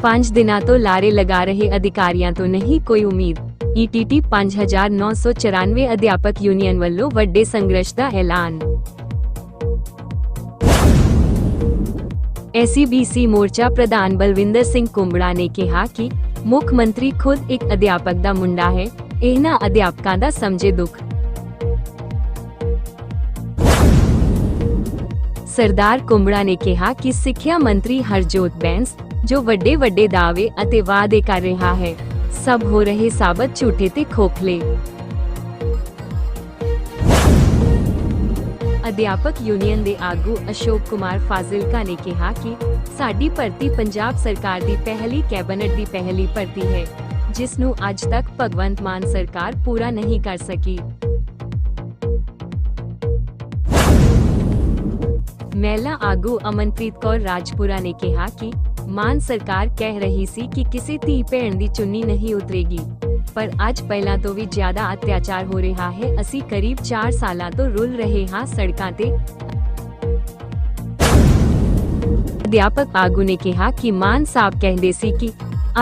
5 ਦਿਨਾਂ ਤੋਂ ਲਾਰੇ ਲਗਾ ਰਹੇ ਅਧਿਕਾਰੀਆਂ ਤੋਂ ਨਹੀਂ ਕੋਈ ਉਮੀਦ ਈਟੀਟੀ 5994 ਅਧਿਆਪਕ ਯੂਨੀਅਨ ਵੱਲੋਂ ਵੱਡੇ ਸੰਘਰਸ਼ ਦਾ ਐਲਾਨ ਐਸਸੀਬੀਸੀ ਮੋਰਚਾ ਪ੍ਰਧਾਨ ਬਲਵਿੰਦਰ ਸਿੰਘ ਕੁੰਬੜਾ ਨੇ ਕਿਹਾ ਕਿ ਮੁੱਖ ਮੰਤਰੀ ਖੁਦ ਇੱਕ ਅਧਿਆਪਕ ਦਾ ਮੁੰਡਾ ਹੈ ਇਹਨਾਂ ਅਧਿਆਪਕਾਂ ਦਾ ਸਮਝੇ ਦੁੱਖ ਸਰਦਾਰ ਕੁੰਬੜਾ ਨੇ ਕਿਹਾ ਕਿ ਸਿੱਖਿਆ ਮੰਤਰੀ ਹਰਜੋਤ ਬੈਂਸ ਜੋ ਵੱਡੇ ਵੱਡੇ ਦਾਅਵੇ ਅਤੇ ਵਾਅਦੇ ਕਰ ਰਿਹਾ ਹੈ, ਸਭ ਹੋ ਰਹੇ ਸਾਬਤ ਝੂਠੇ ਤੇ ਖੋਖਲੇ। ਅਧਿਆਪਕ ਯੂਨੀਅਨ ਦੇ ਆਗੂ ਅਸ਼ੋਕ ਕੁਮਾਰ ਫਾਜ਼ਿਲਕਾ ਨੇ ਕਿਹਾ ਕਿ ਸਾਡੀ ਭਰਤੀ ਪੰਜਾਬ ਸਰਕਾਰ ਦੀ ਪਹਿਲੀ ਕੈਬਨਿਟ ਦੀ ਪਹਿਲੀ ਭਰਤੀ ਹੈ, ਜਿਸ ਨੂੰ ਅੱਜ ਤੱਕ ਭਗਵੰਤ ਮਾਨ ਸਰਕਾਰ ਪੂਰਾ ਨਹੀਂ ਕਰ ਸਕੀ। ਮਹਿਲਾ ਆਗੂ ਅਮਨਪ੍ਰੀਤ ਕੌਰ ਰਾਜਪੁਰਾ ਨੇ ਕਿਹਾ ਕਿ ਮਾਨ ਸਰਕਾਰ ਕਹਿ ਰਹੀ ਸੀ ਕਿ ਕਿਸੇ ਧੀ ਭੈਣ ਦੀ ਚੁੰਨੀ ਨਹੀਂ ਉਤਰੇਗੀ ਪਰ ਅੱਜ ਪਹਿਲਾਂ ਤੋਂ ਵੀ ਜ਼ਿਆਦਾ ਅਤਿਆਚਾਰ ਹੋ ਰਿਹਾ ਹੈ ਅਸੀਂ ਕਰੀਬ 4 ਸਾਲਾਂ ਤੋਂ ਰੁਲ ਰਹੇ ਹਾਂ ਸੜਕਾਂ ਤੇ ਅਧਿਆਪਕ ਆਗੂ ਨੇ ਕਿਹਾ ਕਿ ਮਾਨ ਸਾਹਿਬ ਕਹਿੰਦੇ ਸੀ ਕਿ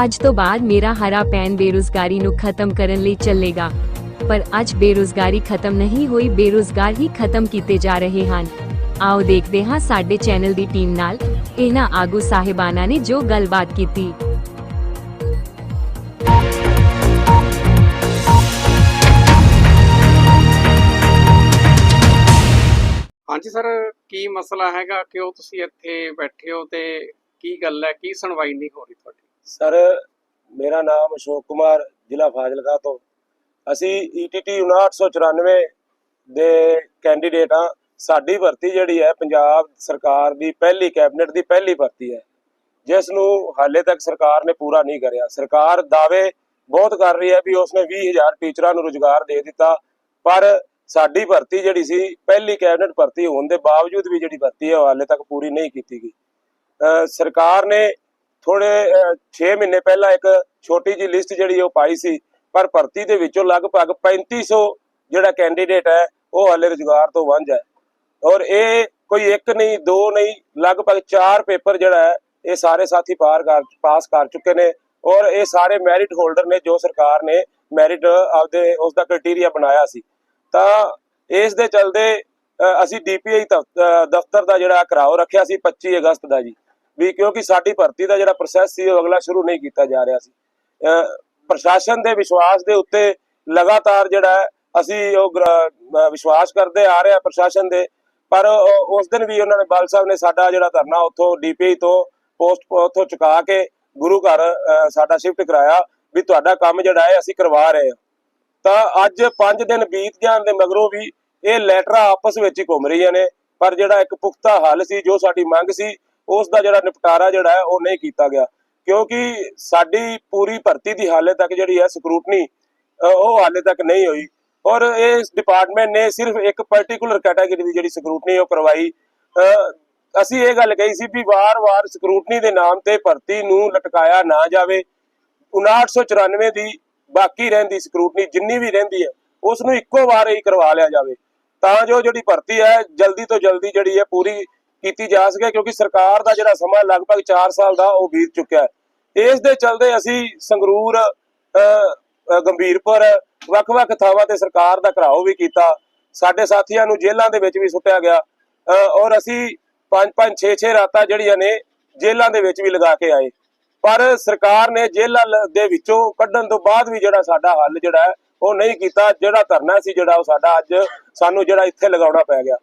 ਅੱਜ ਤੋਂ ਬਾਅਦ ਮੇਰਾ ਹਰਾ ਪੈਨ ਬੇਰੁਜ਼ਗਾਰੀ ਨੂੰ ਖਤਮ ਕਰਨ ਲਈ ਚੱਲੇਗਾ ਪਰ ਅੱਜ ਬੇਰੁਜ਼ਗਾਰੀ ਖਤਮ ਨਹੀਂ ਹੋਈ ਬੇਰੁਜ਼ਗਾਰ ਹੀ ਖਤਮ ਕੀਤੇ ਜਾ ਰਹੇ ਹਨ ਆਓ ਦੇਖਦੇ ਹਾਂ ਸਾਡੇ ਚੈਨਲ ਦੀ ਟੀਮ ਨਾਲ ਇਹਨਾਂ ਆਗੂ ਸਾਹਿਬਾਨਾਂ ਨੇ ਜੋ ਗੱਲਬਾਤ ਕੀਤੀ ਹਾਂਜੀ ਸਰ ਕੀ ਮਸਲਾ ਹੈਗਾ ਕਿਉਂ ਤੁਸੀਂ ਇੱਥੇ ਬੈਠੇ ਹੋ ਤੇ ਕੀ ਗੱਲ ਹੈ ਕੀ ਸੁਣਵਾਈ ਨਹੀਂ ਹੋ ਰਹੀ ਤੁਹਾਡੀ ਸਰ ਮੇਰਾ ਨਾਮ ਅਸ਼ੋਕ ਕੁਮਾਰ ਜ਼ਿਲ੍ਹਾ ਫਾਜ਼ਿਲਕਾ ਤੋਂ ਅਸੀਂ ETT 5994 ਦੇ ਕੈਂਡੀਡੇਟ ਆ ਸਾਡੀ ਭਰਤੀ ਜਿਹੜੀ ਹੈ ਪੰਜਾਬ ਸਰਕਾਰ ਦੀ ਪਹਿਲੀ ਕੈਬਨਿਟ ਦੀ ਪਹਿਲੀ ਭਰਤੀ ਹੈ। ਜਿਸ ਨੂੰ ਹਾਲੇ ਤੱਕ ਸਰਕਾਰ ਨੇ ਪੂਰਾ ਨਹੀਂ ਕਰਿਆ। ਸਰਕਾਰ ਦਾਅਵੇ ਬਹੁਤ ਕਰ ਰਹੀ ਹੈ ਵੀ ਉਸਨੇ 20000 ਟੀਚਰਾਂ ਨੂੰ ਰੁਜ਼ਗਾਰ ਦੇ ਦਿੱਤਾ। ਪਰ ਸਾਡੀ ਭਰਤੀ ਜਿਹੜੀ ਸੀ, ਪਹਿਲੀ ਕੈਬਨਿਟ ਭਰਤੀ ਹੋਣ ਦੇ ਬਾਵਜੂਦ ਵੀ ਜਿਹੜੀ ਭਰਤੀ ਹੈ, ਉਹ ਹਾਲੇ ਤੱਕ ਪੂਰੀ ਨਹੀਂ ਕੀਤੀ ਗਈ। ਸਰਕਾਰ ਨੇ ਥੋੜੇ 6 ਮਹੀਨੇ ਪਹਿਲਾਂ ਇੱਕ ਛੋਟੀ ਜੀ ਲਿਸਟ ਜਿਹੜੀ ਉਹ ਪਾਈ ਸੀ, ਪਰ ਭਰਤੀ ਦੇ ਵਿੱਚੋਂ ਲਗਭਗ 3500 ਜਿਹੜਾ ਕੈਂਡੀਡੇਟ ਹੈ, ਉਹ ਹਾਲੇ ਰੁਜ਼ਗਾਰ ਤੋਂ ਵਾਂਝਾ ਹੈ। ਔਰ ਇਹ ਕੋਈ ਇੱਕ ਨਹੀਂ ਦੋ ਨਹੀਂ ਲਗਭਗ ਚਾਰ ਪੇਪਰ ਜਿਹੜਾ ਹੈ ਇਹ ਸਾਰੇ ਸਾਥੀ ਪਾਰ ਕਰ ਪਾਸ ਕਰ ਚੁੱਕੇ ਨੇ ਔਰ ਇਹ ਸਾਰੇ ਮੈਰਿਟ ਹੋਲਡਰ ਨੇ ਜੋ ਸਰਕਾਰ ਨੇ ਮੈਰਿਟ ਆਪਦੇ ਉਸ ਦਾ ਕ੍ਰਾਈਟੇਰੀਆ ਬਣਾਇਆ ਸੀ। ਤਾਂ ਇਸ ਦੇ ਚਲਦੇ ਅ, ਅਸੀਂ ਡੀਪੀਆਈ ਦਫ਼ਤਰ ਦਾ ਜਿਹੜਾ ਘਰਾਓ ਰੱਖਿਆ ਸੀ 25 ਅਗਸਤ ਦਾ ਜੀ ਵੀ ਕਿਉਂਕਿ ਸਾਡੀ ਭਰਤੀ ਦਾ ਜਿਹੜਾ ਪ੍ਰੋਸੈਸ ਸੀ ਉਹ ਅਗਲਾ ਸ਼ੁਰੂ ਨਹੀਂ ਕੀਤਾ ਜਾ ਰਿਹਾ ਸੀ। ਅ, ਪ੍ਰਸ਼ਾਸਨ ਦੇ ਵਿਸ਼ਵਾਸ ਦੇ ਉੱਤੇ ਲਗਾਤਾਰ ਜਿਹੜਾ ਅਸੀਂ ਉਹ ਵਿਸ਼ਵਾਸ ਕਰਦੇ ਆ ਰਹੇ ਆ ਪ੍ਰਸ਼ਾਸਨ ਦੇ ਪਰ ਉਸ ਦਿਨ ਵੀ ਉਹਨਾਂ ਨੇ ਬਾਲ ਸਾਹਿਬ ਨੇ ਸਾਡਾ ਜਿਹੜਾ ਧਰਨਾ ਉੱਥੋਂ ਡੀਪੀਆਈ ਤੋਂ ਪੋਸਟ ਉੱਥੋਂ ਚੁਕਾ ਕੇ ਗੁਰੂ ਘਰ ਸਾਡਾ ਸ਼ਿਫਟ ਕਰਾਇਆ ਵੀ ਤੁਹਾਡਾ ਕੰਮ ਜਿਹੜਾ ਹੈ ਅਸੀਂ ਕਰਵਾ ਰਹੇ ਹਾਂ। ਤਾਂ ਅੱਜ 5 ਦਿਨ ਬੀਤ ਜਾਣ ਦੇ ਮਗਰੋਂ ਵੀ ਇਹ ਲੈਟਰਾਂ ਆਪਸ ਵਿੱਚ ਹੀ ਘੁੰਮ ਰਹੀਆਂ ਨੇ, ਪਰ ਜਿਹੜਾ ਇੱਕ ਪੁਖਤਾ ਹੱਲ ਸੀ, ਜੋ ਸਾਡੀ ਮੰਗ ਸੀ, ਉਸ ਦਾ ਜਿਹੜਾ ਨਿਪਟਾਰਾ ਜਿਹੜਾ ਹੈ, ਉਹ ਨਹੀਂ ਕੀਤਾ ਗਿਆ। ਕਿਉਂਕਿ ਸਾਡੀ ਪੂਰੀ ਭਰਤੀ ਦੀ ਹਾਲੇ ਤੱਕ ਜਿਹੜੀ ਹੈ ਸਕਰੂਟਨੀ ਉਹ ਹਾਲੇ ਤੱਕ ਨਹੀਂ ਹੋਈ। ਔਰ ਇਸ ਡਿਪਾਰਟਮੈਂਟ ਨੇ ਸਿਰਫ ਇੱਕ ਪਾਰਟਿਕੂਲਰ ਕੈਟਾਗਰੀ ਦੀ ਜਿਹੜੀ ਸਕਰੂਟਨੀ ਉਹ ਕਰਵਾਈ। ਅਸੀਂ ਇਹ ਗੱਲ ਕਹੀ ਸੀ ਵੀ ਵਾਰ-ਵਾਰ ਸਕਰੂਟਨੀ ਦੇ ਨਾਮ ਤੇ ਭਰਤੀ ਨੂੰ ਲਟਕਾਇਆ ਨਾ ਜਾਵੇ। 5994 ਦੀ ਬਾਕੀ ਰਹਿੰਦੀ ਸਕਰੂਟਨੀ ਜਿੰਨੀ ਵੀ ਰਹਿੰਦੀ ਹੈ ਉਸ ਨੂੰ ਇੱਕੋ ਵਾਰ ਹੀ ਕਰਵਾ ਲਿਆ ਜਾਵੇ। ਤਾਂ ਜੋ ਜਿਹੜੀ ਭਰਤੀ ਹੈ ਜਲਦੀ ਤੋਂ ਜਲਦੀ ਜਿਹੜੀ ਹੈ ਪੂਰੀ ਕੀਤੀ ਜਾ ਸਕੇ ਕਿਉਂਕਿ ਸਰਕਾਰ ਦਾ ਜਿਹੜਾ ਸਮਾਂ ਲਗਭਗ 4 ਸਾਲ ਦਾ ਉਹ ਬੀਤ ਚੁੱਕਿਆ ਹੈ। ਇਸ ਦੇ ਚਲਦੇ ਅਸੀਂ ਸੰਗਰੂਰ ਅ, ਗੰਭੀਰਪੁਰ ਵੱਖ-ਵੱਖ ਥਾਵਾਂ ਤੇ ਸਰਕਾਰ ਦਾ ਘਰਾਓ ਵੀ ਕੀਤਾ। ਸਾਡੇ ਸਾਥੀਆਂ ਨੂੰ ਜੇਲ੍ਹਾਂ ਦੇ ਵਿੱਚ ਵੀ ਸੁੱਟਿਆ ਗਿਆ। ਔਰ ਅਸੀਂ 5-5 6-6 ਰਾਤਾਂ ਜਿਹੜੀਆਂ ਨੇ, ਜੇਲ੍ਹਾਂ ਦੇ ਵਿੱਚ ਵੀ ਲਗਾ ਕੇ ਆਏ। ਪਰ ਸਰਕਾਰ ਨੇ ਜੇਲ੍ਹਾਂ ਦੇ ਵਿੱਚੋਂ ਕੱਢਣ ਤੋਂ ਬਾਅਦ ਵੀ ਜਿਹੜਾ ਸਾਡਾ ਹੱਲ ਜਿਹੜਾ ਉਹ ਨਹੀਂ ਕੀਤਾ। ਜਿਹੜਾ ਧਰਨਾ ਸੀ ਜਿਹੜਾ, ਉਹ ਸਾਡਾ ਅੱਜ ਸਾਨੂੰ ਜਿਹੜਾ ਇੱਥੇ ਲਗਾਉਣਾ ਪੈ ਗਿਆ।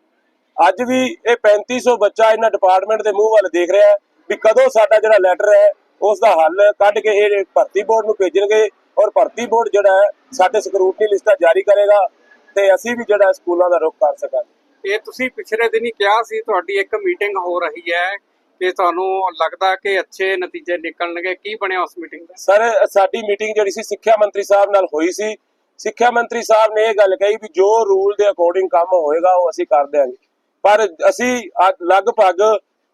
ਅੱਜ ਵੀ ਇਹ 3500 ਬੱਚਾ ਇਹਨਾਂ ਡਿਪਾਰਟਮੈਂਟ ਦੇ ਮੂੰਹ ਵੱਲ ਦੇਖ ਰਿਹਾ ਵੀ ਕਦੋਂ ਸਾਡਾ ਜਿਹੜਾ ਲੈਟਰ ਹੈ, ਉਸ ਦਾ ਹੱਲ ਕੱਢ ਕੇ ਇਹ ਭਰਤੀ ਬੋਰਡ ਨੂੰ ਭੇਜਣਗੇ। ਔਰ ਭਰਤੀ ਬੋਰਡ ਜਿਹੜਾ ਹੈ ਸਾਡੇ ਸਕਰੂਟਨੀ ਲਿਸਟਾਂ ਜਾਰੀ ਕਰੇਗਾ ਤੇ ਅਸੀਂ ਵੀ ਜਿਹੜਾ ਸਕੂਲਾਂ ਦਾ ਰੁਖ ਕਰ ਸਕਾਂਗੇ। ਇਹ ਤੁਸੀਂ ਪਿਛਲੇ ਦਿਨ ਹੀ ਕਿਹਾ ਸੀ ਤੁਹਾਡੀ ਇੱਕ ਮੀਟਿੰਗ ਹੋ ਰਹੀ ਹੈ ਕਿ ਤੁਹਾਨੂੰ ਲੱਗਦਾ ਕਿ ਅੱਛੇ ਨਤੀਜੇ ਨਿਕਲਣਗੇ। ਕੀ ਬਣਿਆ ਉਸ ਮੀਟਿੰਗ ਦਾ? ਸਰ ਸਾਡੀ ਮੀਟਿੰਗ ਜਿਹੜੀ ਸੀ ਸਿੱਖਿਆ ਮੰਤਰੀ ਸਾਹਿਬ ਨਾਲ ਹੋਈ ਸੀ। ਸਿੱਖਿਆ ਮੰਤਰੀ ਸਾਹਿਬ ਨੇ ਇਹ ਗੱਲ ਕਹੀ ਵੀ ਜੋ ਰੂਲ ਦੇ ਅਕੋਰਡਿੰਗ ਕੰਮ ਹੋਏਗਾ ਉਹ ਅਸੀਂ ਕਰ ਦਿਆਂਗੇ। ਪਰ ਅਸੀਂ ਲਗਭਗ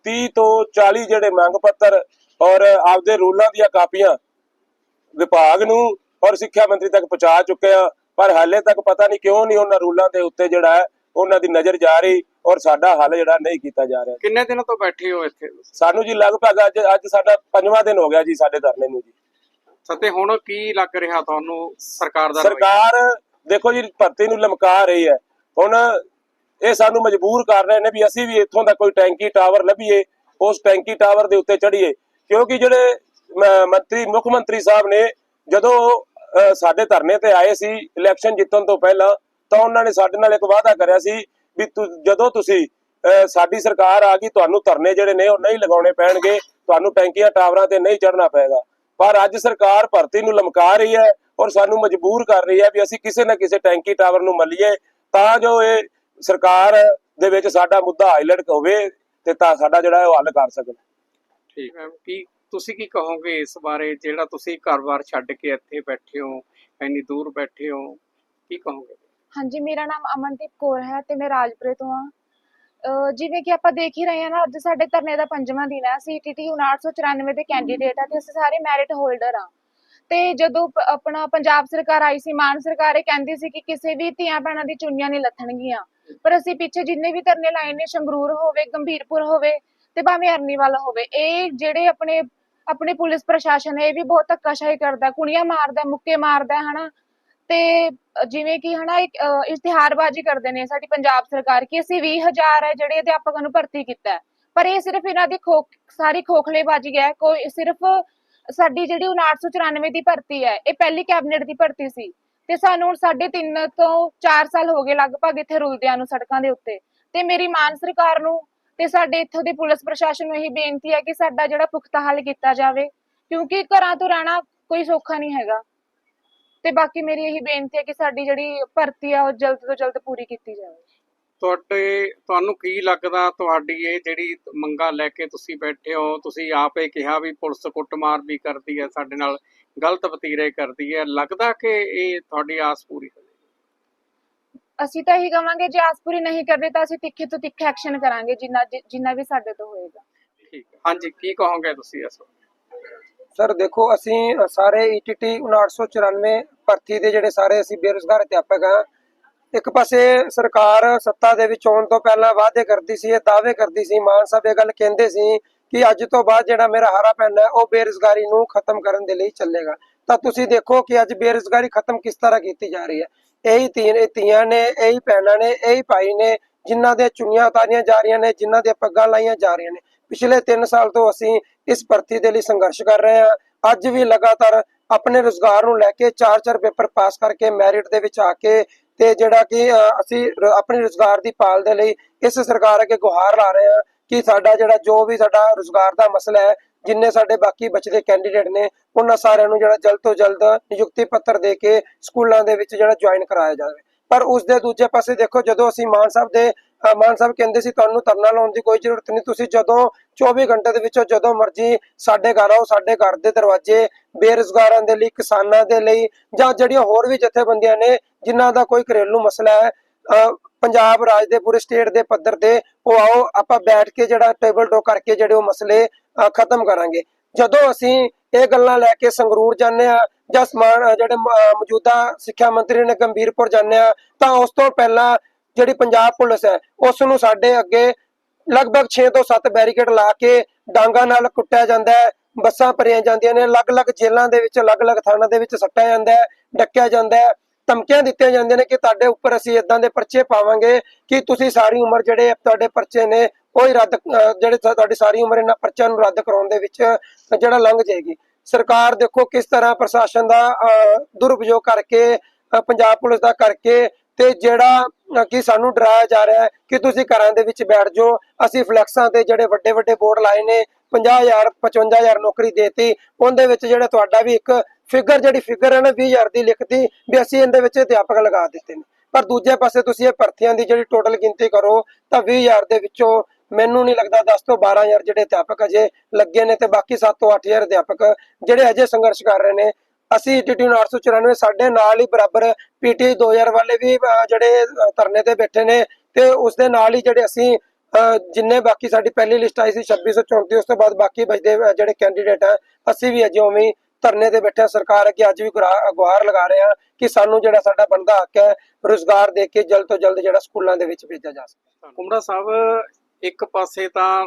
30 ਤੋਂ 40 ਜਿਹੜੇ ਮੰਗ ਪੱਤਰ ਔਰ ਆਪਦੇ ਰੂਲਾਂ ਦੀਆਂ ਕਾਪੀਆਂ ਵਿਭਾਗ ਨੂੰ ਔਰ ਸਿੱਖਿਆ ਮੰਤਰੀ ਤੱਕ ਪਹੁੰਚਾ ਚੁੱਕੇ ਆ। ਪਰ ਹਾਲੇ ਤੱਕ ਪਤਾ ਨਹੀਂ ਕਿਉਂ ਨਹੀਂ ਉਹਨਾਂ ਰੂਲਾਂ ਦੇ ਉੱਤੇ ਜਿਹੜਾ ਹੈ ਉਹਨਾਂ ਦੀ ਨਜ਼ਰ ਜਾ ਰਹੀ ਔਰ ਸਾਡਾ ਹੱਲ ਜਿਹੜਾ ਨਹੀਂ ਕੀਤਾ ਜਾ ਰਿਹਾ। ਕਿੰਨੇ ਦਿਨਾਂ ਤੋਂ ਬੈਠੇ ਹੋ ਇੱਥੇ? ਸਾਨੂੰ ਜੀ ਲਗਭਗ ਅੱਜ ਅੱਜ ਸਾਡਾ ਪੰਜਵਾਂ ਦਿਨ ਹੋ ਗਿਆ ਜੀ ਸਾਡੇ ਧਰਨੇ ਨੂੰ ਜੀ। ਸਤੇ ਹੁਣ ਕੀ ਲੱਗ ਰਿਹਾ ਤੁਹਾਨੂੰ ਸਰਕਾਰ ਦਾ? ਸਰਕਾਰ ਦੇਖੋ ਜੀ ਭਰਤੀ ਨੂੰ ਲਮਕਾ ਰਹੀ ਹੈ। ਹੁਣ ਇਹ ਸਾਨੂੰ ਮਜਬੂਰ ਕਰ ਰਹੇ ਨੇ ਵੀ ਅਸੀਂ ਵੀ ਇੱਥੋਂ ਦਾ ਕੋਈ ਟੈਂਕੀ ਟਾਵਰ ਲੱਭੀਏ ਉਸ ਟੈਂਕੀ ਟਾਵਰ ਦੇ ਉੱਤੇ ਚੜੀਏ ਕਿਉਂਕਿ ਜਿਹੜੇ ਮੰਤਰੀ ਮੁੱਖ ਮੰਤਰੀ ਸਾਹਿਬ ਨੇ ਜਦੋਂ ਸਾਡੇ ਧਰਨੇ ਤੇ ਆਏ ਸੀ ਇਲੈਕਸ਼ਨ ਜਿੱਤਣ ਤੋਂ ਪਹਿਲਾਂ ਤਾਂ ਉਹਨਾਂ ਨੇ ਸਾਡੇ ਨਾਲ ਇੱਕ ਵਾਅਦਾ ਕਰਿਆ ਸੀ ਵੀ ਜਦੋਂ ਤੁਸੀਂ ਸਾਡੀ ਸਰਕਾਰ ਆ ਗਈ ਤੁਹਾਨੂੰ ਧਰਨੇ ਜਿਹੜੇ ਨੇ ਉਹ ਨਹੀਂ ਲਗਾਉਣੇ ਪੈਣਗੇ ਤੁਹਾਨੂੰ ਟੈਂਕੀਆਂ ਟਾਵਰਾਂ ਤੇ ਨਹੀਂ ਚੜਨਾ ਪਏਗਾ। ਪਰ ਅੱਜ ਸਰਕਾਰ ਭਰਤੀ ਨੂੰ ਲਮਕਾ ਰਹੀ ਹੈ ਔਰ ਸਾਨੂੰ ਮਜਬੂਰ ਕਰ ਰਹੀ ਹੈ ਵੀ ਅਸੀਂ ਕਿਸੇ ਨਾ ਕਿਸੇ ਟੈਂਕੀ ਟਾਵਰ ਨੂੰ ਮੱਲੀਏ ਤਾਂ ਜੋ ਇਹ ਸਰਕਾਰ ਦੇ ਵਿੱਚ ਸਾਡਾ ਮੁੱਦਾ ਹਾਈਲਾਈਟ ਹੋਵੇ ਤੇ ਤਾਂ ਸਾਡਾ ਜਿਹੜਾ ਹੈ ਉਹ ਹੱਲ ਕਰ ਸਕਣ। ਠੀਕ। ਹੈ ਕੀ ਤੁਸੀਂ ਕੀ ਕਹੋਗੇ ਇਸ ਬਾਰੇ? ਜਿਹੜਾ ਤੁਸੀਂ ਘਰ-ਬਾਰ ਛੱਡ ਕੇ ਇੱਥੇ ਬੈਠੇ ਹੋ, ਇੰਨੀ ਦੂਰ ਬੈਠੇ ਹੋ, ਕੀ ਕਹੋਗੇ? ਹਾਂਜੀ, ਮੇਰਾ ਨਾਮ ਅਮਨਦੀਪ ਕੌਰ ਹੈ ਤੇ ਮੈਂ ਰਾਜਪੁਰੇ ਤੋਂ ਹਾਂ। ਜਿਵੇਂ ਕਿ ਆਪਾਂ ਦੇਖ ਹੀ ਰਹੇ ਹਾਂ ਨਾ, ਅੱਜ ਸਾਡੇ ਧਰਨੇ ਦਾ ਪੰਜਵਾਂ ਦਿਨ ਹੈ। ਸੀਟੀਟੀ 994 ਦੇ ਕੈਂਡੀਡੇਟ ਆ ਤੇ ਅਸੀਂ ਸਾਰੇ ਮੈਰਿਟ ਹੋਲਡਰ ਆ। ਤੇ ਜਦੋਂ ਆਪਣਾ ਪੰਜਾਬ ਸਰਕਾਰ ਆਈ ਸੀ, ਮਾਨ ਸਰਕਾਰ ਇਹ ਕਹਿੰਦੀ ਸੀ ਕਿ ਕਿਸੇ ਵੀ ਧੀਆਂ ਭੈਣਾਂ ਦੀ ਚੁੰਨੀਆਂ ਨਹੀਂ ਲੱਥਣਗੀਆਂ। ਪਰ ਅਸੀਂ ਪਿੱਛੇ ਜਿੰਨੇ ਵੀ ਧਰਨੇ ਲਾਏ ਨੇ, ਸੰਗਰੂਰ ਹੋਵੇ, ਗੰਭੀਰਪੁਰ ਹੋਵੇ ਤੇ ਭਾਵੇਂ ਅਰਨੀਵਾਲਾ ਹੋਵੇ, ਇਹ ਜਿਹੜੇ ਆਪਣੇ ਆਪਣੇ ਪੁਲਿਸ ਪ੍ਰਸ਼ਾਸਨ ਇਹ ਵੀ ਬਹੁਤ ਧੱਕਾਸ਼ਾਹੀ ਕਰਦਾ, ਕੁੜੀਆਂ ਮਾਰਦਾ, ਮੁੱਕੇ ਮਾਰਦਾ, ਹਨਾ? ਤੇ ਜਿਵੇਂ ਕਿ, ਹਨਾ, ਇੱਕ ਇਸ਼ਤਿਹਾਰਬਾਜ਼ੀ ਕਰਦੇ ਨੇ ਸਾਡੀ ਪੰਜਾਬ ਸਰਕਾਰ ਕਿ ਅਸੀਂ 20000 ਹੈ ਜਿਹੜੇ ਅਧਿਆਪਕਾਂ ਨੂੰ ਭਰਤੀ ਕੀਤਾ। ਪਰ ਇਹ ਸਿਰਫ ਇਹਨਾਂ ਦੀ ਖੋਖ ਸਾਰੀ ਖੋਖਲੇਬਾਜ਼ੀ ਹੈ, ਕੋਈ ਸਿਰਫ ਸਾਡੀ ਜਿਹੜੀ 994 ਦੀ ਭਰਤੀ ਹੈ, ਇਹ ਪਹਿਲੀ ਕੈਬਨਿਟ ਦੀ ਭਰਤੀ ਸੀ। ਤੇ ਸਾਨੂੰ ਹੁਣ ਸਾਢੇ ਤਿੰਨ ਤੋਂ 4 ਸਾਲ ਹੋ ਗਏ ਲਗਭਗ ਇੱਥੇ ਰੁਲਦਿਆਂ ਨੂੰ ਸੜਕਾਂ ਦੇ ਉੱਤੇ। ਤੇ ਮੇਰੀ ਮਾਨ ਸਰਕਾਰ ਨੂੰ ਤੇ ਸਾਡੇ ਇੱਥੋਂ ਦੇ ਪੁਲਿਸ ਪ੍ਰਸ਼ਾਸਨ ਨੂੰ ਇਹੀ ਬੇਨਤੀ ਹੈ ਕਿ ਸਾਡਾ ਜਿਹੜਾ ਪੁਖਤਾ ਹੱਲ ਕੀਤਾ ਜਾਵੇ, ਕਿਉਂਕਿ ਘਰਾਂ ਤੋਂ ਰਹਿਣਾ ਕੋਈ ਸੌਖਾ ਨਹੀਂ ਹੈਗਾ। ਤੇ ਬਾਕੀ ਮੇਰੀ ਇਹੀ ਬੇਨਤੀ ਹੈ ਕਿ ਸਾਡੀ ਜਿਹੜੀ ਭਰਤੀ ਆ, ਉਹ ਜਲਦ ਤੋਂ ਜਲਦ ਪੂਰੀ ਕੀਤੀ ਜਾਵੇ। ਤੁਹਾਡੇ, ਤੁਹਾਨੂੰ ਕੀ ਲੱਗਦਾ ਤੁਹਾਡੀ ਇਹ ਜਿਹੜੀ ਮੰਗਾਂ ਲੈ ਕੇ ਤੁਸੀਂ ਬੈਠੇ ਹੋ, ਤੁਸੀਂ ਆਪੇ ਕਿਹਾ ਵੀ ਪੁਲਿਸ ਕੁੱਟਮਾਰ ਵੀ ਕਰਦੀ ਹੈ, ਸਾਡੇ ਨਾਲ ਗਲਤ ਵਤੀਰੇ ਕਰਦੀ ਹੈ, ਲੱਗਦਾ ਕਿ ਇਹ ਤੁਹਾਡੀ ਆਸ ਪੂਰੀ ਅਸੀਂ ਤਾਂ ਇਹੀ ਕਵਾਂਗੇ ਜੇ ਆਸਪੂਰੀ ਨਹੀਂ ਕਰਦੇ ਤਾਂ ਅਸੀਂ ਤਿੱਖੇ ਤੋਂ ਤਿੱਖਾ ਐਕਸ਼ਨ ਕਰਾਂਗੇ ਜਿੰਨਾ ਜਿੰਨਾ ਵੀ ਸਾਡੇ ਤੋਂ ਹੋਏਗਾ। ਠੀਕ ਹੈ। ਹਾਂਜੀ ਕੀ ਕਹੋਗੇ ਤੁਸੀਂ ਇਸ? ਸਰ ਦੇਖੋ ਅਸੀਂ ਸਾਰੇ E ਈਟੀਟੀ 994 ਭਰਤੀ ਦੇ ਜਿਹੜੇ ਸਾਰੇ ਅਸੀਂ ਬੇਰੁਜ਼ਗਾਰ ਅਧਿਆਪਕ ਹਾਂ ਇੱਕ ਪਾਸੇ ਸਰਕਾਰ ਸੱਤਾ ਦੇ ਵਿੱਚ ਆਉਣ ਤੋਂ ਪਹਿਲਾਂ ਵਾਅਦੇ ਕਰਦੀ ਸੀ ਇਹ ਦਾਅਵੇ ਕਰਦੀ ਸੀ ਮਾਨ ਸਾਹਿਬ ਇਹ ਗੱਲ ਕਹਿੰਦੇ ਸੀ ਕਿ ਅੱਜ ਤੋਂ ਬਾਅਦ ਜਿਹੜਾ ਮੇਰਾ ਹਰਾ ਪੈਨ ਹੈ ਉਹ ਬੇਰੁਜ਼ਗਾਰੀ ਨੂੰ ਖਤਮ ਕਰਨ ਦੇ ਲਈ ਚੱਲੇਗਾ। ਤਾਂ ਤੁਸੀਂ ਦੇਖੋ ਕਿ ਅੱਜ ਬੇਰੁਜ਼ਗਾਰੀ ਖਤਮ ਕਿਸ ਤਰ੍ਹਾਂ ਕੀਤੀ ਜਾ ਰਹੀ ਹੈ। ਇਹੀ ਤੀਨ ਤੀਆਂ ਨੇ, ਇਹੀ ਭੈਣਾਂ ਨੇ, ਇਹੀ ਭਾਈ ਨੇ, ਜਿਨ੍ਹਾਂ ਦੇ ਚੁੰਨੀਆਂ ਉਤਾਰੀਆਂ ਜਾ ਰਹੀਆਂ ਨੇ, ਜਿਨ੍ਹਾਂ ਦੇ ਪੱਗਾਂ ਲਾਈਆਂ ਜਾ ਰਹੀਆਂ ਨੇ। ਪਿਛਲੇ 3 ਸਾਲ ਤੋਂ ਅਸੀਂ ਇਸ ਭਰਤੀ ਦੇ ਲਈ ਸੰਘਰਸ਼ ਕਰ ਰਹੇ ਹਾਂ। ਅੱਜ ਵੀ ਲਗਾਤਾਰ ਆਪਣੇ ਰੋਜ਼ਗਾਰ ਨੂੰ ਲੈ ਕੇ 4-4 ਪੇਪਰ ਪਾਸ ਕਰਕੇ ਮੈਰਿਟ ਦੇ ਵਿੱਚ ਆ ਕੇ ਤੇ ਜਿਹੜਾ ਕਿ ਅਸੀਂ ਰ- ਆਪਣੇ ਰੋਜ਼ਗਾਰ ਦੀ ਪਾਲ ਦੇ ਲਈ ਇਸ ਸਰਕਾਰ ਅੱਗੇ ਗੁਹਾਰ ਲਾ ਰਹੇ ਹਾਂ ਕਿ ਸਾਡਾ ਜਿਹੜਾ ਜੋ ਵੀ ਸਾਡਾ ਰੋਜ਼ਗਾਰ ਦਾ ਮਸਲਾ ਹੈ ਜਿੰਨੇ ਸਾਡੇ ਬਾਕੀ ਬਚਦੇ ਕੈਂਡੀਡੇਟ ਨੇ, ਉਹਨਾਂ ਸਾਰਿਆਂ ਨੂੰ ਜਿਹੜਾ ਜਲਦ ਤੋਂ ਜਲਦ ਨਿਯੁਕਤੀ ਪੱਤਰ ਦੇ ਕੇ ਸਕੂਲਾਂ ਦੇ ਵਿੱਚ ਜਿਹੜਾ ਜੁਆਇਨ ਕਰਾਇਆ ਜਾਵੇ। ਪਰ ਉਸ ਦੇ ਦੂਜੇ ਪਾਸੇ ਦੇਖੋ, ਜਦੋਂ ਅਸੀਂ ਮਾਨ ਸਾਹਿਬ ਦੇ ਮਾਨ ਸਾਹਿਬ ਕਹਿੰਦੇ ਸੀ, ਤੁਹਾਨੂੰ ਧਰਨਾ ਲਾਉਣ ਦੀ ਕੋਈ ਜ਼ਰੂਰਤ ਨਹੀਂ, ਤੁਸੀਂ ਜਦੋਂ 24 ਘੰਟੇ ਦੇ ਵਿੱਚੋਂ ਜਦੋਂ ਮਰਜ਼ੀ ਸਾਡੇ ਘਰ ਆਓ, ਸਾਡੇ ਘਰ ਦੇ ਦਰਵਾਜ਼ੇ ਬੇਰੁਜ਼ਗਾਰਾਂ ਦੇ ਲਈ, ਕਿਸਾਨਾਂ ਦੇ ਲਈ ਜਾਂ ਜਿਹੜੀਆਂ ਹੋਰ ਵੀ ਜਥੇਬੰਦੀਆਂ ਨੇ, ਜਿਨ੍ਹਾਂ ਦਾ ਕੋਈ ਘਰੇਲੂ ਮਸਲਾ ਹੈ ਪੰਜਾਬ ਰਾਜ ਦੇ ਪੂਰੇ ਸਟੇਟ ਦੇ ਪੱਧਰ ਤੇ ਉਹ ਆਓ, ਆਪਾਂ ਬੈਠ ਕੇ ਜਿਹੜਾ ਟੇਬਲ ਟੋ ਕਰਕੇ ਜਿਹੜੇ ਉਹ ਮਸਲੇ ਖਤਮ ਕਰਾਂਗੇ। ਜਦੋਂ ਅਸੀਂ ਇਹ ਗੱਲਾਂ ਲੈ ਕੇ ਸੰਗਰੂਰ ਜਾਂਦੇ ਆ ਜਾਂ ਸਮਾਨ ਜਿਹੜੇ ਮੌਜੂਦਾ ਸਿੱਖਿਆ ਮੰਤਰੀ ਨੇ ਗੰਭੀਰਪੁਰ ਜਾਂਦੇ ਆ ਤਾਂ ਉਸ ਤੋਂ ਪਹਿਲਾਂ ਜਿਹੜੀ ਪੰਜਾਬ ਪੁਲਿਸ ਹੈ, ਉਸ ਨੂੰ ਸਾਡੇ ਅੱਗੇ ਲਗਭਗ 6 ਤੋਂ 7 ਬੈਰੀਕੇਡ ਲਾ ਕੇ ਡਾਂਗਾ ਨਾਲ ਕੁੱਟਿਆ ਜਾਂਦਾ ਹੈ, ਬੱਸਾਂ ਭਰੀਆਂ ਜਾਂਦੀਆਂ ਨੇ, ਅਲੱਗ-ਅਲੱਗ ਜੇਲ੍ਹਾਂ ਦੇ ਵਿੱਚ, ਅਲੱਗ-ਅਲੱਗ ਥਾਣਾ ਦੇ ਵਿੱਚ ਸੱਟਿਆ ਜਾਂਦਾ ਹੈ, ਡੱਕਿਆ ਜਾਂਦਾ ਹੈ। ਧਮਕੀਆਂ ਦਿੱਤੀਆਂ ਜਾਂਦੀਆਂ ਨੇ ਕਿ ਤੁਹਾਡੇ ਉੱਪਰ ਅਸੀਂ ਇਦਾਂ ਦੇ ਪਰਚੇ ਪਾਵਾਂਗੇ ਕਿ ਤੁਸੀਂ ਸਾਰੀ ਉਮਰ ਜਿਹੜੇ ਤੁਹਾਡੇ ਪਰਚੇ ਨੇ ਉਹ ਹੀ ਰੱਦ, ਅਹ, ਜਿਹੜੇ ਤੁਹਾਡੀ ਸਾਰੀ ਉਮਰ ਇਹਨਾਂ ਪਰਚਿਆਂ ਨੂੰ ਰੱਦ ਕਰਾਉਣ ਦੇ ਵਿੱਚ ਜਿਹੜਾ ਲੰਘ ਜਾਏਗੀ। ਸਰਕਾਰ ਦੇਖੋ ਕਿਸ ਤਰ੍ਹਾਂ ਪ੍ਰਸ਼ਾਸਨ ਦਾ ਦੁਰਉਪਯੋਗ ਕਰਕੇ ਪੰਜਾਬ ਪੁਲਿਸ ਦਾ ਕਰਕੇ ਤੇ ਜਿਹੜਾ ਕਿ ਸਾਨੂੰ ਡਰਾਇਆ ਜਾ ਰਿਹਾ ਹੈ ਕਿ ਤੁਸੀਂ ਘਰਾਂ ਦੇ ਵਿੱਚ ਬੈਠ ਜਾਓ। ਅਸੀਂ ਫਲੈਕਸਾਂ ਤੇ ਜਿਹੜੇ ਵੱਡੇ ਵੱਡੇ ਬੋਰਡ ਲਾਏ ਨੇ 50000 55000 ਨੌਕਰੀ ਦੇਤੀ, ਉਹਦੇ ਵਿੱਚ ਜਿਹੜਾ ਤੁਹਾਡਾ ਵੀ ਇੱਕ ਫਿਗਰ, ਜਿਹੜੀ ਫਿਗਰ ਹੈ ਨਾ 20000 ਦੀ ਲਿਖਤੀ, ਵੀ ਅਸੀਂ ਇਹਦੇ ਵਿੱਚ ਅਧਿਆਪਕ ਲਗਾ ਦਿੱਤੇ ਨੇ। ਪਰ ਦੂਜੇ ਪਾਸੇ ਤੁਸੀਂ ਇਹ ਭਰਤੀਆਂ ਦੀ ਜਿਹੜੀ ਟੋਟਲ ਗਿਣਤੀ ਕਰੋ, ਤਾਂ 20000 ਦੇ ਵਿੱਚੋਂ ਮੈਨੂੰ ਨਹੀਂ ਲੱਗਦਾ 10 ਤੋਂ 12000 ਜਿਹੜੇ ਅਧਿਆਪਕ ਅਜੇ ਲੱਗੇ ਨੇ ਤੇ ਬਾਕੀ 7 ਤੋਂ 8000 ਅਧਿਆਪਕ ਜਿਹੜੇ ਅਜੇ ਸੰਘਰਸ਼ ਕਰ ਰਹੇ ਨੇ। ਅਸੀਂ ਟੀਟੀ 994 ਸਾਡੇ ਨਾਲ ਹੀ ਬਰਾਬਰ ਪੀਟੀ 2000 ਵਾਲੇ ਵੀ ਜਿਹੜੇ ਧਰਨੇ ਤੇ ਬੈਠੇ ਨੇ ਤੇ ਉਸ ਦੇ ਨਾਲ ਹੀ ਜਿਹੜੇ ਅਸੀਂ ਜਿੰਨੇ ਬਾਕੀ ਸਾਡੀ ਪਹਿਲੀ ਲਿਸਟ ਆਈ ਸੀ 2634 ਉਸ ਤੋਂ ਬਾਅਦ ਬਾਕੀ ਬਚਦੇ ਜਿਹੜੇ ਕੈਂਡੀਡੇਟ ਆ, ਅਸੀਂ ਵੀ ਅਜੇ ਉਵੇਂ ਧਰਨੇ ਤੇ ਬੈਠੇ ਸਰਕਾਰ ਅੱਗੇ ਅੱਜ ਵੀ ਗੁਰਾ- ਗੁਹਾਰ ਲਗਾ ਰਹੇ ਆ ਕਿ ਸਾਨੂੰ ਜਿਹੜਾ ਸਾਡਾ ਬਣਦਾ ਹੱਕ ਹੈ, ਰੋਜ਼ਗਾਰ ਦੇ ਕੇ ਜਲਦ ਤੋਂ ਜਲਦ ਜਿਹੜਾ ਸਕੂਲਾਂ ਦੇ ਵਿੱਚ ਭੇਜਿਆ ਜਾ ਸਕੇ। ਕੁਮੜਾ ਸਾਹਿਬ ਇੱਕ ਪਾਸੇ ਤਾਂ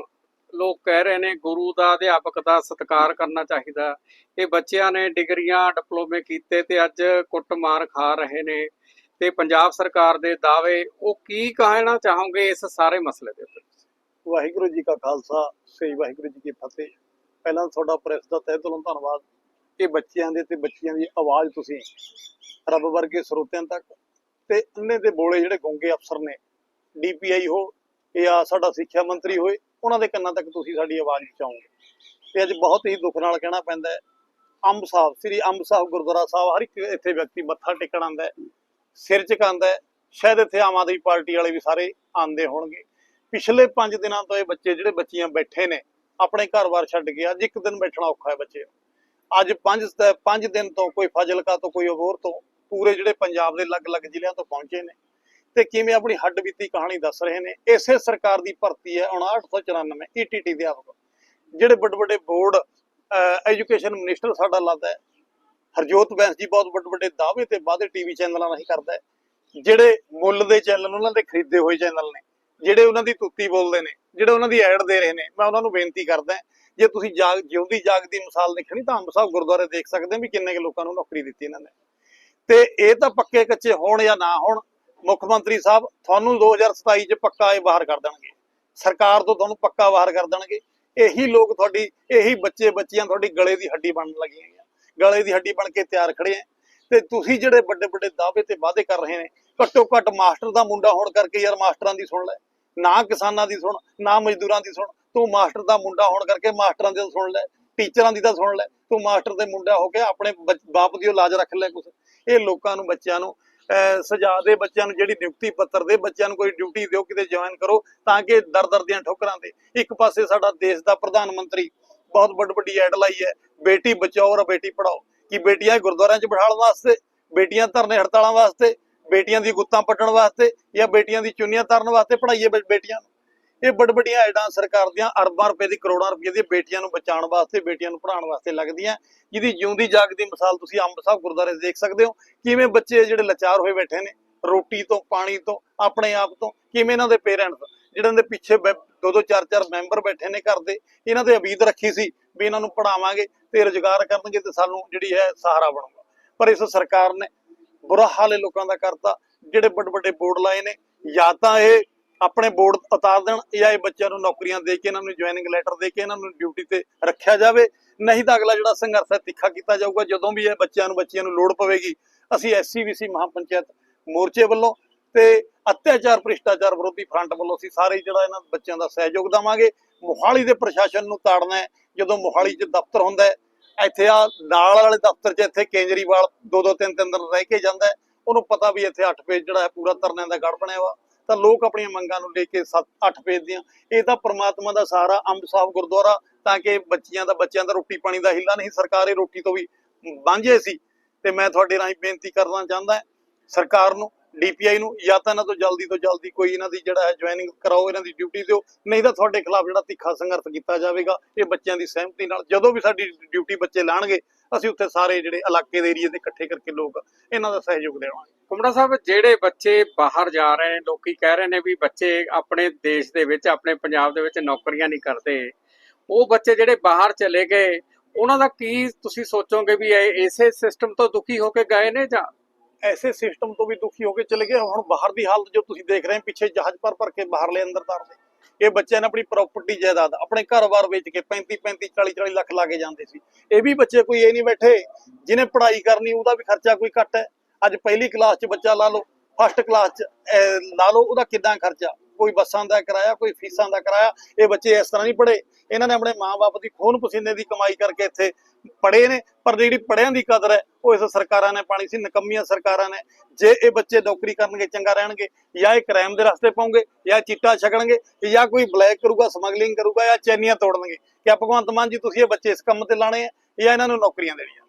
ਲੋਕ ਕਹਿ ਰਹੇ ਨੇ ਗੁਰੂ ਦਾ, ਅਧਿਆਪਕ ਦਾ ਸਤਿਕਾਰ ਕਰਨਾ ਚਾਹੀਦਾ ਇਹ ਬੱਚਿਆਂ ਨੇ ਡਿਗਰੀਆਂ, ਡਿਪਲੋਮੇ ਕੀਤੇ ਤੇ ਅੱਜ ਕੁੱਟਮਾਰ ਖਾ ਰਹੇ ਨੇ ਤੇ ਪੰਜਾਬ ਸਰਕਾਰ ਦੇ ਦਾਅਵੇ, ਉਹ ਕੀ ਕਹਿਣਾ ਚਾਹੋਗੇ ਇਸ ਸਾਰੇ ਮਸਲੇ ਦੇ ਉੱਤੇ? ਵਾਹਿਗੁਰੂ ਜੀ ਕਾ ਖਾਲਸਾ, ਸ੍ਰੀ ਵਾਹਿਗੁਰੂ ਜੀ ਕੀ ਫਤਿਹ। ਪਹਿਲਾਂ ਤੁਹਾਡਾ ਪ੍ਰੈਸ ਦਾ ਤਹਿ ਦਿਲੋਂ ਧੰਨਵਾਦ। ਇਹ ਬੱਚਿਆਂ ਦੇ ਤੇ ਬੱਚਿਆਂ ਦੀ ਆਵਾਜ਼ ਤੁਸੀਂ ਰੱਬ ਵਰਗੇ ਸਰੋਤਿਆਂ ਤੱਕ ਤੇ ਅੰਨੇ ਦੇ ਬੋਲੇ ਜਿਹੜੇ ਗੁੰਗੇ ਅਫਸਰ ਨੇ ਡੀਪੀਆਈ ਹੋ ਜਾਂ ਸਾਡਾ ਸਿੱਖਿਆ ਮੰਤਰੀ ਹੋਏ, ਉਹਨਾਂ ਦੇ ਕੰਨਾਂ ਤੱਕ ਤੁਸੀਂ ਸਾਡੀ ਆਵਾਜ਼ ਪਹੁੰਚਾਓਗੇ। ਤੇ ਅੱਜ ਬਹੁਤ ਹੀ ਦੁੱਖ ਨਾਲ ਕਹਿਣਾ ਪੈਂਦਾ ਹੈ, ਅੰਬ ਸਾਹਿਬ, ਸ੍ਰੀ ਅੰਬ ਸਾਹਿਬ ਗੁਰਦੁਆਰਾ ਸਾਹਿਬ, ਹਰ ਇੱਕ ਇੱਥੇ ਵਿਅਕਤੀ ਮੱਥਾ ਟੇਕਣ ਆਉਂਦਾ ਸਿਰ ਝੁਕਾਉਂਦਾ ਸ਼ਾਇਦ ਇੱਥੇ ਆਮ ਆਦਮੀ ਪਾਰਟੀ ਵਾਲੇ ਵੀ ਸਾਰੇ ਆਉਂਦੇ ਹੋਣਗੇ। ਪਿਛਲੇ 5 ਦਿਨਾਂ ਤੋਂ ਇਹ ਬੱਚੇ ਜਿਹੜੇ ਬੱਚੀਆਂ ਬੈਠੇ ਨੇ, ਆਪਣੇ ਘਰ-ਬਾਰ ਛੱਡ ਕੇ ਅੱਜ ਇੱਕ ਦਿਨ ਬੈਠਣਾ ਔਖਾ ਹੈ ਬੱਚੇ ਅੱਜ 5 5 ਦਿਨ ਤੋਂ ਕੋਈ ਫਾਜ਼ਿਲਕਾ ਤੋਂ, ਕੋਈ ਅਬੋਰ ਤੋਂ ਪੂਰੇ ਜਿਹੜੇ ਪੰਜਾਬ ਦੇ ਅਲੱਗ-ਅਲੱਗ ਜ਼ਿਲ੍ਹਿਆਂ ਤੋਂ ਪਹੁੰਚੇ ਨੇ। ਤੇ ਕਿਵੇਂ ਆਪਣੀ ਹੱਡ ਬੀਤੀ ਕਹਾਣੀ ਦੱਸ ਰਹੇ ਨੇ, ਇਸੇ ਸਰਕਾਰ ਦੀ ਭਰਤੀ ਹੈ 5994 ਈਟੀਟੀ ਦੇ ਆਪ। ਜਿਹੜੇ ਵੱਡੇ ਵੱਡੇ ਬੋਰਡ ਐਜੂਕੇਸ਼ਨ ਮਿਨਿਸਟਰ ਸਾਡਾ ਲੱਗਦਾ ਹੈ, ਹਰਜੋਤ ਬੈਂਸ ਜੀ ਬਹੁਤ ਵੱਡੇ ਵੱਡੇ ਦਾਅਵੇ ਤੇ ਵਾਅਦੇ ਟੀਵੀ ਚੈਨਲਾਂ ਰਾਹੀਂ ਕਰਦਾ ਹੈ। ਜਿਹੜੇ ਮੁੱਲ ਦੇ ਚੈਨਲ, ਉਹਨਾਂ ਦੇ ਖਰੀਦੇ ਹੋਏ ਚੈਨਲ ਨੇ, ਜਿਹੜੇ ਉਹਨਾਂ ਦੀ ਤੁੱਤੀ ਬੋਲਦੇ ਨੇ, ਜਿਹੜੇ ਉਹਨਾਂ ਦੀ ਐਡ ਦੇ ਰਹੇ ਨੇ, ਮੈਂ ਉਹਨਾਂ ਨੂੰ ਬੇਨਤੀ ਕਰਦਾ ਜੇ ਤੁਸੀਂ ਜਾਗ, ਜਿਉਂਦੀ ਜਾਗਦੀ ਮਿਸਾਲ ਦੇਖਣੀ ਤਾਂ ਅੰਬ ਸਾਹਿਬ ਗੁਰਦੁਆਰੇ ਦੇਖ ਸਕਦੇ ਵੀ ਕਿੰਨੇ ਕੁ ਲੋਕਾਂ ਨੂੰ ਨੌਕਰੀ ਦਿੱਤੀ ਇਹਨਾਂ ਨੇ। ਤੇ ਇਹ ਤਾਂ ਪੱਕੇ ਕੱਚੇ ਹੋਣ ਜਾਂ ਨਾ ਹੋਣ ਮੁੱਖ ਮੰਤਰੀ ਸਾਹਿਬ, ਤੁਹਾਨੂੰ 2027 ਚ ਪੱਕਾ ਇਹ ਬਾਹਰ ਕਰ ਦੇਣਗੇ। ਸਰਕਾਰ ਤੋਂ ਤੁਹਾਨੂੰ ਪੱਕਾ ਬਾਹਰ ਕਰ ਦੇਣਗੇ। ਇਹੀ ਲੋਕ ਤੁਹਾਡੀ, ਇਹੀ ਬੱਚੇ ਬੱਚੀਆਂ ਤੁਹਾਡੀ ਗਲੇ ਦੀ ਹੱਡੀ ਬਣਨ ਲੱਗੀਆਂ ਗਲੇ ਦੀ ਹੱਡੀ ਬਣ ਕੇ ਤਿਆਰ ਖੜੇ ਆ। ਤੇ ਤੁਸੀਂ ਜਿਹੜੇ ਵੱਡੇ ਵੱਡੇ ਦਾਅਵੇ ਤੇ ਵਾਅਦੇ ਕਰ ਰਹੇ ਨੇ, ਘੱਟੋ ਘੱਟ ਮਾਸਟਰ ਦਾ ਮੁੰਡਾ ਹੋਣ ਕਰਕੇ ਯਾਰ ਮਾਸਟਰਾਂ ਦੀ ਸੁਣ ਲੈ। ਨਾ ਕਿਸਾਨਾਂ ਦੀ ਸੁਣ, ਨਾ ਮਜ਼ਦੂਰਾਂ ਦੀ ਸੁਣ। ਤੂੰ ਮਾਸਟਰ ਦਾ ਮੁੰਡਾ ਹੋਣ ਕਰਕੇ ਮਾਸਟਰਾਂ ਦੀ ਤਾਂ ਸੁਣ ਲੈ, ਟੀਚਰਾਂ ਦੀ ਤਾਂ ਸੁਣ ਲੈ। ਤੂੰ ਮਾਸਟਰ ਦੇ ਮੁੰਡਾ ਹੋ ਕੇ ਆਪਣੇ ਬੱਚ- ਬਾਪ ਦੀ ਲਾਜ ਰੱਖ ਲੈ ਕੁਛ। ਇਹ ਲੋਕਾਂ ਨੂੰ, ਬੱਚਿਆਂ ਨੂੰ ਸਜਾ ਦੇ ਬੱਚਿਆਂ ਨੂੰ ਜਿਹੜੀ ਨਿਯੁਕਤੀ ਪੱਤਰ ਦੇ ਬੱਚਿਆਂ ਨੂੰ ਕੋਈ ਡਿਊਟੀ ਦਿਓ, ਕਿਤੇ ਜੁਆਇਨ ਕਰੋ, ਤਾਂ ਕਿ ਦਰ ਦਰ ਦੀਆਂ ਠੋਕਰਾਂ ਦੇ ਇੱਕ ਪਾਸੇ ਸਾਡਾ ਦੇਸ਼ ਦਾ ਪ੍ਰਧਾਨ ਮੰਤਰੀ ਬਹੁਤ ਵੱਡੀ ਵੱਡੀ ਐਡ ਲਾਈ ਹੈ, ਬੇਟੀ ਬਚਾਓ ਔਰ ਬੇਟੀ ਪੜਾਓ ਕਿ ਬੇਟੀਆਂ ਗੁਰਦੁਆਰਿਆਂ 'ਚ ਬਿਠਾਉਣ ਵਾਸਤੇ, ਬੇਟੀਆਂ ਧਰਨੇ ਹੜਤਾਲਾਂ ਵਾਸਤੇ, ਬੇਟੀਆਂ ਦੀ ਗੁੱਤਾਂ ਪੱਟਣ ਵਾਸਤੇ ਜਾਂ ਬੇਟੀਆਂ ਦੀ ਚੁੰਨੀਆਂ ਤਰਨ ਵਾਸਤੇ ਪੜਾਈਏ ਬੇਟੀਆਂ ਨੂੰ। ਇਹ ਵੱਡ ਵੱਡੀਆਂ ਐਡਾਂ ਸਰਕਾਰ ਦੀਆਂ ਅਰਬਾਂ ਰੁਪਏ ਦੀ ਕਰੋੜਾਂ ਰੁਪਏ ਦੀ ਬੇਟੀਆਂ ਨੂੰ ਬਚਾਉਣ ਵਾਸਤੇ, ਬੇਟੀਆਂ ਨੂੰ ਪੜ੍ਹਾਉਣ ਵਾਸਤੇ ਲੱਗਦੀਆਂ। ਜਿਹਦੀ ਜਿਉਂਦੀ ਜਾਗਦੀ ਮਿਸਾਲ ਤੁਸੀਂ ਅੰਬ ਸਾਹਿਬ ਗੁਰਦੁਆਰੇ ਦੇਖ ਸਕਦੇ ਹੋ। ਕਿਵੇਂ ਬੱਚੇ ਜਿਹੜੇ ਲਾਚਾਰ ਹੋਏ ਬੈਠੇ ਨੇ, ਰੋਟੀ ਤੋਂ, ਪਾਣੀ ਤੋਂ, ਆਪਣੇ ਆਪ ਤੋਂ, ਕਿਵੇਂ ਇਹਨਾਂ ਦੇ ਪੇਰੈਂਟਸ ਜਿਹਨਾਂ ਦੇ ਪਿੱਛੇ ਦੋ ਦੋ ਚਾਰ ਚਾਰ ਮੈਂਬਰ ਬੈਠੇ ਨੇ ਘਰ ਦੇ, ਇਹਨਾਂ ਤੇ ਉਮੀਦ ਰੱਖੀ ਸੀ ਵੀ ਇਹਨਾਂ ਨੂੰ ਪੜਾਵਾਂਗੇ ਤੇ ਰੁਜ਼ਗਾਰ ਕਰਨਗੇ ਤੇ ਸਾਨੂੰ ਜਿਹੜੀ ਹੈ ਸਹਾਰਾ ਬਣੂਗਾ। ਪਰ ਇਸ ਸਰਕਾਰ ਨੇ ਬੁਰਾ ਹਾਲ ਇਹ ਲੋਕਾਂ ਦਾ ਕਰਤਾ, ਜਿਹੜੇ ਵੱਡੇ ਵੱਡੇ ਬੋਰਡ ਲਾਏ ਨੇ, ਜਾਂ ਤਾਂ ਇਹ ਆਪਣੇ ਬੋਰਡ ਉਤਾਰ ਦੇਣ ਜਾਂ ਇਹ ਬੱਚਿਆਂ ਨੂੰ ਨੌਕਰੀਆਂ ਦੇ ਕੇ, ਇਹਨਾਂ ਨੂੰ ਜੁਆਇਨਿੰਗ ਲੈਟਰ ਦੇ ਕੇ, ਇਹਨਾਂ ਨੂੰ ਡਿਊਟੀ ਤੇ ਰੱਖਿਆ ਜਾਵੇ। ਨਹੀਂ ਤਾਂ ਅਗਲਾ ਜਿਹੜਾ ਸੰਘਰਸ਼ ਹੈ, ਤਿੱਖਾ ਕੀਤਾ ਜਾਊਗਾ। ਜਦੋਂ ਵੀ ਇਹ ਬੱਚਿਆਂ ਨੂੰ ਬੱਚਿਆਂ ਨੂੰ ਲੋੜ ਪਵੇਗੀ, ਅਸੀਂ ਐਸਸੀਬੀਸੀ ਮਹਾਪੰਚਾਇਤ ਮੋਰਚੇ ਵੱਲੋਂ ਤੇ ਅਤਿਆਚਾਰ, ਭ੍ਰਿਸ਼ਟਾਚਾਰ ਵਿਰੋਧੀ ਫਰੰਟ ਵੱਲੋਂ ਅਸੀਂ ਸਾਰੇ ਜਿਹੜਾ ਇਹਨਾਂ ਬੱਚਿਆਂ ਦਾ ਸਹਿਯੋਗ ਦੇਵਾਂਗੇ। ਮੋਹਾਲੀ ਦੇ ਪ੍ਰਸ਼ਾਸਨ ਨੂੰ ਤਾੜਨਾ ਹੈ। ਜਦੋਂ ਮੋਹਾਲੀ 'ਚ ਦਫ਼ਤਰ ਹੁੰਦਾ ਹੈ, ਇੱਥੇ ਆ ਨਾਲ ਵਾਲੇ ਦਫ਼ਤਰ 'ਚ ਇੱਥੇ ਕੇਜਰੀਵਾਲ ਦੋ ਦੋ ਤਿੰਨ ਤਿੰਨ ਦਿਨ ਰਹਿ ਕੇ ਜਾਂਦਾ ਹੈ। ਉਹਨੂੰ ਪਤਾ ਵੀ ਇੱਥੇ 8 ਪੇਜ ਜਿਹੜਾ ਹੈ, ਪੂਰਾ ਧਰਨਿਆਂ ਦਾ ਗੜ ਬਣਿਆ ਵਾ ਤਾਂ ਲੋਕ ਆਪਣੀਆਂ ਮੰਗਾਂ ਨੂੰ ਲੈ ਕੇ 7 8 ਭੇਜਦੇ ਆ। ਇਹ ਤਾਂ ਪ੍ਰਮਾਤਮਾ ਦਾ ਸਹਾਰਾ ਅੰਬ ਸਾਹਿਬ ਗੁਰਦੁਆਰਾ, ਤਾਂ ਕਿ ਬੱਚਿਆਂ ਦਾ ਬੱਚਿਆਂ ਦਾ ਰੋਟੀ ਪਾਣੀ ਦਾ ਹਿੱਲਾ ਨਹੀਂ। ਸਰਕਾਰ ਇਹ ਰੋਟੀ ਤੋਂ ਵੀ ਵਾਂਝੇ ਸੀ। ਤੇ ਮੈਂ ਤੁਹਾਡੇ ਰਾਹੀਂ ਬੇਨਤੀ ਕਰਨਾ ਚਾਹੁੰਦਾ ਸਰਕਾਰ ਨੂੰ ਡੀਪੀਆਈ ਨੂੰ, ਜਾਂ ਤਾਂ ਇਹਨਾਂ ਤੋਂ ਜਲਦੀ ਤੋਂ ਜਲਦੀ ਕੋਈ ਇਹਨਾਂ ਦੀ ਜਿਹੜਾ ਹੈ ਜੁਆਇਨਿੰਗ ਕਰਾਓ, ਇਹਨਾਂ ਦੀ ਡਿਊਟੀ ਦਿਓ। ਨਹੀਂ ਤਾਂ ਤੁਹਾਡੇ ਖਿਲਾਫ ਜਿਹੜਾ ਤਿੱਖਾ ਸੰਘਰਸ਼ ਕੀਤਾ ਜਾਵੇਗਾ, ਇਹ ਬੱਚਿਆਂ ਦੀ ਸਹਿਮਤੀ ਨਾਲ ਜਦੋਂ ਵੀ ਸਾਡੀ ਡਿਊਟੀ ਬੱਚੇ ਲਾਣਗੇ ਅਸੀਂ ਉੱਥੇ ਸਾਰੇ ਜਿਹੜੇ ਇਲਾਕੇ ਦੇ ਏਰੀਏ ਦੇ ਇਕੱਠੇ ਕਰਕੇ ਲੋਕ ਇਹਨਾਂ ਦਾ ਸਹਿਯੋਗ ਦੇਵਾਂਗੇ ਕੁਮੜਾ ਸਾਹਿਬ ਜਿਹੜੇ ਬੱਚੇ ਬਾਹਰ ਜਾ ਰਹੇ ਨੇ ਲੋਕੀ ਕਹਿ ਰਹੇ ਨੇ ਵੀ ਬੱਚੇ ਆਪਣੇ ਦੇਸ਼ ਦੇ ਵਿੱਚ ਆਪਣੇ ਪੰਜਾਬ ਦੇ ਵਿੱਚ ਨੌਕਰੀਆਂ ਨਹੀਂ ਕਰਦੇ। ਉਹ ਬੱਚੇ ਜਿਹੜੇ ਬਾਹਰ ਚਲੇ ਗਏ ਉਹਨਾਂ ਦਾ ਕੀ ਤੁਸੀਂ ਸੋਚੋਗੇ ਵੀ ਇਹ ਇਸੇ ਸਿਸਟਮ ਤੋਂ ਦੁਖੀ ਹੋ ਕੇ ਗਏ ਨੇ ਜਾਂ? ਐਸੇ ਸਿਸਟਮ ਤੋਂ ਵੀ ਦੁਖੀ ਹੋ ਕੇ ਚਲੇ ਗਏ। ਹੁਣ ਬਾਹਰ ਦੀ ਹਾਲਤ ਜੋ ਤੁਸੀਂ ਦੇਖ ਰਹੇ ਹੋ ਪਿੱਛੇ ਜਹਾਜ਼ ਭਰ ਭਰ ਕੇ ਬਾਹਰਲੇ ਅੰਦਰ ਤਰਦੇ। ਇਹ ਬੱਚਿਆਂ ਨੇ ਆਪਣੀ ਪ੍ਰਾਪਰਟੀ ਜਾਇਦਾਦ ਆਪਣੇ ਘਰ-ਬਾਰ ਵੇਚ ਕੇ 35 35 40 40 ਲੱਖ ਲਾ ਕੇ ਜਾਂਦੇ ਸੀ। ਇਹ ਵੀ ਬੱਚੇ ਕੋਈ ਇਹ ਨਹੀਂ ਬੈਠੇ ਜਿਹਨੇ ਪੜ੍ਹਾਈ ਕਰਨੀ ਉਹਦਾ ਵੀ ਖਰਚਾ ਕੋਈ ਘੱਟ ਹੈ। ਅੱਜ ਪਹਿਲੀ ਕਲਾਸ 'ਚ ਬੱਚਾ ਲਾ ਲਓ ਫਸਟ ਕਲਾਸ 'ਚ ਅਹ, ਲਾ ਲਓ ਉਹਦਾ ਕਿੰਨਾ ਖਰਚਾ? ਕੋਈ ਬੱਸਾਂ ਦਾ ਕਿਰਾਇਆ, ਕੋਈ ਫੀਸਾਂ ਦਾ ਕਿਰਾਇਆ, ਇਹ ਬੱਚੇ ਇਸ ਤਰ੍ਹਾਂ ਨਹੀਂ ਪੜ੍ਹੇ। ਇਹਨਾਂ ਨੇ ਆਪਣੇ ਮਾਪੇ ਦੀ ਖੂਨ ਪਸੀਨੇ ਦੀ ਕਮਾਈ ਕਰਕੇ ਇੱਥੇ ਪੜ੍ਹੇ ਨੇ, ਪਰ ਜਿਹੜੀ ਪੜ੍ਹਿਆਂ ਦੀ ਕਦਰ ਹੈ, ਉਹ ਇਸ ਸਰਕਾਰਾਂ ਨੇ ਪਾਣੀ ਸੀ, ਨਕੰਮੀਆਂ ਸਰਕਾਰਾਂ ਨੇ। ਜੇ ਇਹ ਬੱਚੇ ਨੌਕਰੀ ਕਰਨਗੇ, ਚੰਗਾ ਰਹਿਣਗੇ, ਜਾਂ ਇਹ ਕ੍ਰਾਈਮ ਦੇ ਰਸਤੇ ਪਾਉਂਗੇ, ਜਾਂ ਚਿੱਟਾ ਛਕਣਗੇ, ਜਾਂ ਕੋਈ ਬਲੈਕ ਕਰੂਗਾ, ਸਮਗਲਿੰਗ ਕਰੂਗਾ, ਜਾਂ ਚੈਨੀਆਂ ਤੋੜਨਗੇ, ਕਿ ਭਗਵੰਤ ਮਾਨ ਜੀ, ਤੁਸੀਂ ਇਹ ਬੱਚੇ ਇਸ ਕੰਮ ਤੇ ਲਾਣੇ ਆ, ਜਾਂ ਇਹਨਾਂ ਨੂੰ ਨੌਕਰੀਆਂ ਦੇਣੀਆਂ?